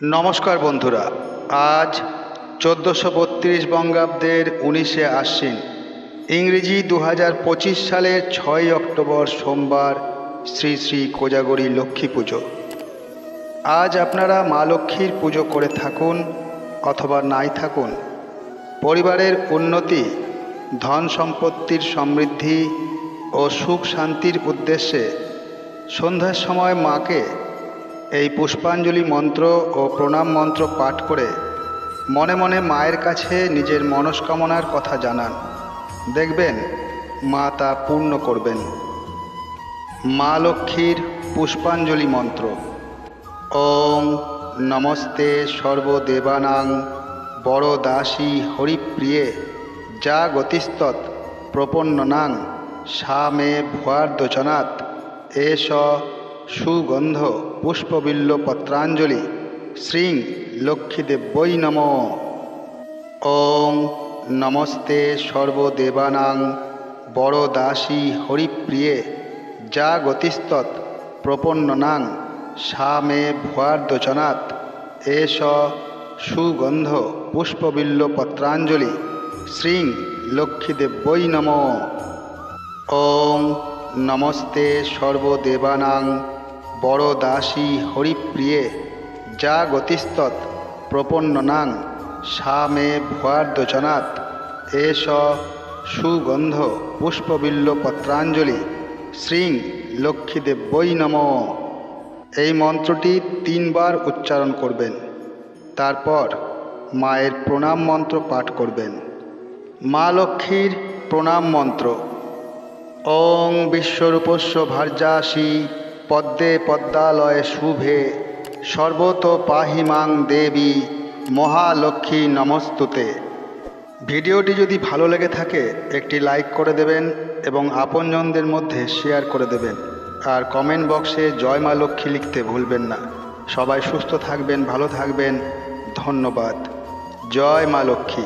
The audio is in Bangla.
নমস্কার বন্ধুরা, আজ চোদ্দোশো বত্রিশ বঙ্গাব্দের উনিশে আশ্বিন, ইংরেজি দু হাজার পঁচিশ সালের ছয় অক্টোবর সোমবার শ্রী শ্রী কোজাগরী লক্ষ্মী পুজো। আজ আপনারা মা লক্ষ্মীর পুজো করে থাকুন অথবা নাই থাকুন। পরিবারের উন্নতি, ধন সম্পত্তির সমৃদ্ধি ও সুখ শান্তির উদ্দেশ্যে সন্ধ্যার সময় মাকে এই পুষ্পাঞ্জলি মন্ত্র ও প্রণাম মন্ত্র পাঠ করে মনে মনে মায়ের কাছে নিজের মনস্কামনার কথা জানান। দেখবেন, মা তা পূর্ণ করবেন। মা লক্ষ্মীর পুষ্পাঞ্জলি মন্ত্র। ওম নমস্তে সর্বদেবানাং বড় দাসী হরিপ্রিয়ে যা গতিস্তৎ প্রপন্ননাং সা মে ভুয়ার্দচনাৎ এষ সুগন্ধ, পুষ্পবিল্ল, পত্রাঞ্জলি, শ্রীং লক্ষ্মীদেব্যই নম। ওম নমস্তে সর্বদেবানাং বড় দাসী হরিপ্রিয়ে যা গতিস্তৎ প্রপন্ননাং সা মে ভুয়ার্দচনাৎ এষ সুগন্ধ, পুষ্পবিল্ল, পত্রাঞ্জলি, শ্রীং লক্ষ্মীদেব্যই নম। ওম নমস্তে সর্বদেবানাং বড় দাসী হরিপ্রিয়ে যা গতিস্তৎ প্রপন্ননাং সা মে ভুয়ার্দচনাৎ এষ সুগন্ধ পুষ্পবিল্ল পত্রাঞ্জলি শ্রীং লক্ষ্মীদেব্যই নম। এই মন্ত্রটি তিনবার উচ্চারণ করবেন। তারপর মায়ের প্রণাম মন্ত্র পাঠ করবেন। মা লক্ষ্মীর প্রণাম মন্ত্র। ওং বিশ্বরূপস্য ভার্যাসী পদ্মে পদ্মালয়ে শুভে, সর্বত পাহিমাং দেবী মহালক্ষ্মী নমস্তুতে। ভিডিওটি যদি ভালো লেগে থাকে, একটি লাইক করে দেবেন এবং আপনজনদের মধ্যে শেয়ার করে দেবেন। আর কমেন্ট বক্সে জয় মা লক্ষ্মী লিখতে ভুলবেন না। সবাই সুস্থ থাকবেন, ভালো থাকবেন। ধন্যবাদ। জয় মা লক্ষ্মী।